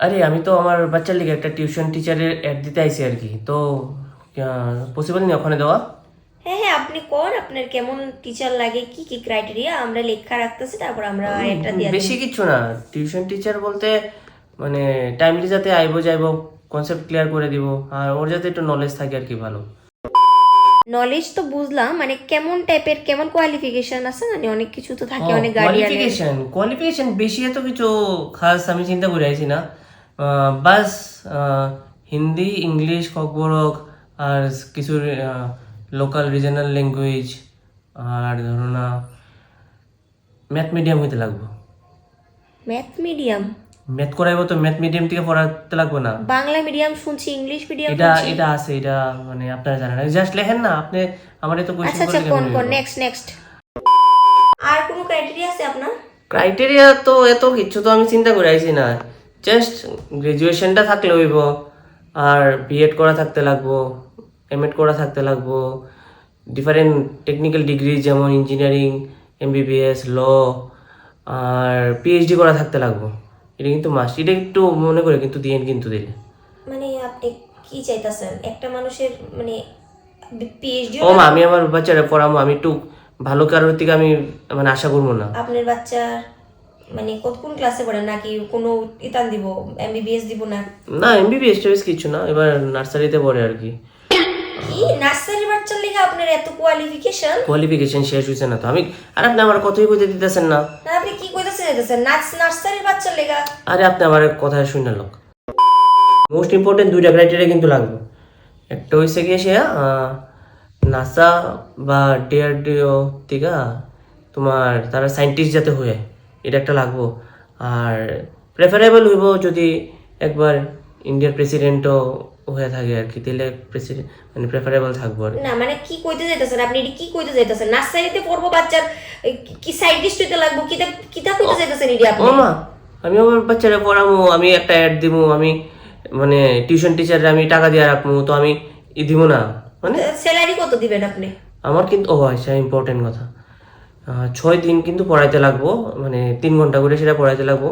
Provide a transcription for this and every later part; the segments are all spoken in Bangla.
আরে আমি তো আমার বাচ্চার লিগে একটা টিউশন টিচারের অ্যাড দিতে আইছি আর কি। তো পসিবল নেই ওখানে দেওয়া? হ্যাঁ হ্যাঁ আপনি কোন আপনার কেমন টিচার লাগে কি কি ক্রাইটেরিয়া আমরা লেখা রাখতেছি তারপর আমরা এটা দিয়ে বেশি কিছু না। টিউশন টিচার বলতে মানে টাইমলি যাতে আইবো যাইবো কনসেপ্ট ক্লিয়ার করে দিব আর ওর যাতে একটু নলেজ থাকে আর কি ভালো। নলেজ তো বুঝলাম মানে কেমন টাইপের কেমন কোয়ালিফিকেশন আছে মানে অনেক কিছু তো থাকে অনেক গার্ডিয়ানের কোয়ালিফিকেশন কোয়ালিফিকেশন বেশি এত কিছু খাস আমি চিন্তা করে আইছি না। বাস হিন্দি ইংলিশ খবরক আর কিছু লোকাল রিজনাল ল্যাঙ্গুয়েজ আর ধরো না ম্যাথ মিডিয়াম হইতে লাগবে। ম্যাথ মিডিয়াম ম্যাথ করাইবো তো ম্যাথ মিডিয়াম থেকে পড়াতে লাগবে না। বাংলা মিডিয়াম শুনছি ইংলিশ মিডিয়াম এটা এটা আছে এটা মানে আপনারা জানেন না। জাস্ট লেখেন না আপনি আমার তো আচ্ছা কোয়েশ্চেন আচ্ছা কোন কোন? নেক্সট নেক্সট আর কোনো ক্রাইটেরিয়া আছে আপনার? ক্রাইটেরিয়া তো এত কিছু তো আমি চিন্তা করে আইছি না। জাস্ট গ্রাজুয়েশনটা থাকলে হইব আর বিএড করা থাকতে লাগবো এমএড করা থাকতে লাগবো ডিফারেন্ট টেকনিক্যাল ডিগ্রি যেমন ইঞ্জিনিয়ারিং এমবিবিএস ল আর পিএইচডি করা থাকতে লাগবো। এটা কিন্তু মাস্ট এটা একটু মনে করে কিন্তু দিয়েন কিন্তু দিলে মানে আপনি কি চাইতাছেন? একটা মানুষের মানে পিএইচডি ও আমি আমার বাচ্চারা পড়াবো আমি একটু ভালো কারোর থেকে আমি মানে আশা করব না। আপনার বাচ্চা মানে কত কোন ক্লাসে পড়ে নাকি কোনো ইতান দিব এমবিবিএস দিব না? না এমবিবিএস টেবিএস কিছু না এবার নার্সারিতে পড়ে আর কি। কি? নার্সারি বাচ্চার লেগে আপনার এত কোয়ালিফিকেশন কোয়ালিফিকেশন শেষ হয়েছে না তো। আমি আর আপনি আমার কথাই কইতে দিতেছেন না। না আপনি কি কইতাছেন যেতেছেন নাচ নার্সারির বাচ্চার লেগা? আরে আপনি আমার কথা শুনে লোক। মোস্ট ইম্পর্টেন্ট দুইটা ক্রাইটেরিয়া কিন্তু লাগবে। একটা হয়েছে গিয়ে সে নাসা বা ডিআরডিও থেকে তোমার তারা সায়েন্টিস্ট যাতে হয়ে। এটা একটা লাগবো। আর প্রেফারেবল হইব যদি একবার ইন্ডিয়ার প্রেসিডেন্টও হয়ে থাকে আর কি তাহলে প্রেসিডেন্ট মানে প্রেফারেবল থাকব আর না মানে কি কইতে যাইতাছেন আপনি? এটি কি কইতে যাইতাছেন? নার্সারিতে পড়ব বাচ্চার কি- সাইন্টিস্ট হইতে লাগবো? কিতা কিতা কইতে যাইতাছেন এটি আপনি? ও মা আমি আমার বাচ্চারা পড়াবো আমি একটা অ্যাড দিব আমি মানে টিউশন টিচারে আমি টাকা দিয়ে রাখব তো আমি ই দিব না। মানে স্যালারি কত দিবেন আপনি? আমার কিন্তু ও আচ্ছা ইম্পর্টেন্ট কথা। ছয় দিন কিন্তু পড়াইতে লাগবো মানে তিন ঘণ্টা করে সেটা পড়াইতে লাগবো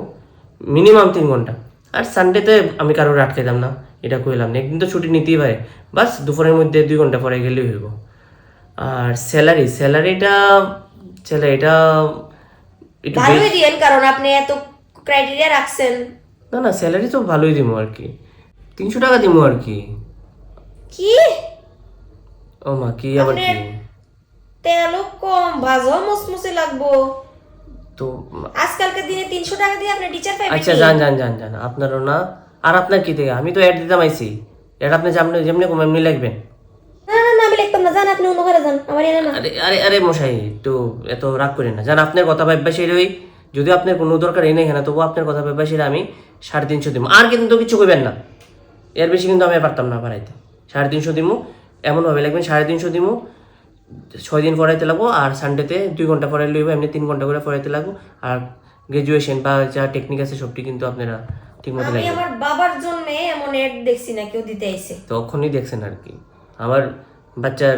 মিনিমাম তিন ঘণ্টা। আর সানডেতে আমি কারোর আটকাইতাম না এটা কইলাম না একদিন তো ছুটি নিতেই পারে বাস দুপুরের মধ্যে দুই ঘণ্টা পরে গেলেই হইব। আর স্যালারি স্যালারিটা স্যালারিটা ভালোই দিয়েন কারণ আপনি এত ক্রাইটেরিয়া রাখছেন। না না স্যালারি তো ভালোই দিব আর কি। তিনশো টাকা দিব আর কি। কি? ও মা কি আবার কি? তেলও কম ভাজও মুসমুসে লাগবো। তো আজকালকার দিনে তিনশো টাকা দিয়ে আপনি টিচার পাইবেন আচ্ছা যান যান যান যান আপনারও না? আর আপনার কি থেকে? আমি তো অ্যাড দিতাম আইছি। এটা আপনি যেমনি যেমনি কম এমনি লিখবেন না না না আমি লিখতাম না। জান আপনি অন্য ঘরে যান। আমার এনে না। আরে আরে আরে মশাই একটু এত রাগ করেন না। জান আপনার কথা ভাববা সেরই যদি আপনার কোনো দরকার এনে না তবু আপনার কথা ভাববা সেটা আমি সাড়ে তিনশো দিব আর কিন্তু কিছু কইবেন না। এর বেশি কিন্তু আমি পারতাম না পারাইতে সাড়ে তিনশো দিমু। এমনভাবে লাগবেন সাড়ে তিনশো দিমু। ছয় দিন পড়াইতে লাগবো আর সানডেতে দুই ঘণ্টা পড়াই লইব এমনি তিন ঘণ্টা করে পড়াইতে লাগবো। আর গ্রাজুয়েশন বা যা টেকনিক আছে সবটি কিন্তু আপনারা ঠিক মতো লাগবে আমার বাবার জন্মে এমন এড দেখছি না কেউ দিতে আইছে। তখনই দেখছেন আর কি। আমার বাচ্চার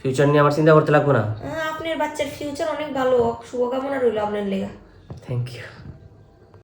ফিউচার নিয়ে আমার চিন্তা করতে লাগবো না। আহ, আপনার বাচ্চার ফিউচার অনেক ভালো শুভকামনা রইল আপনার লেগা। Thank you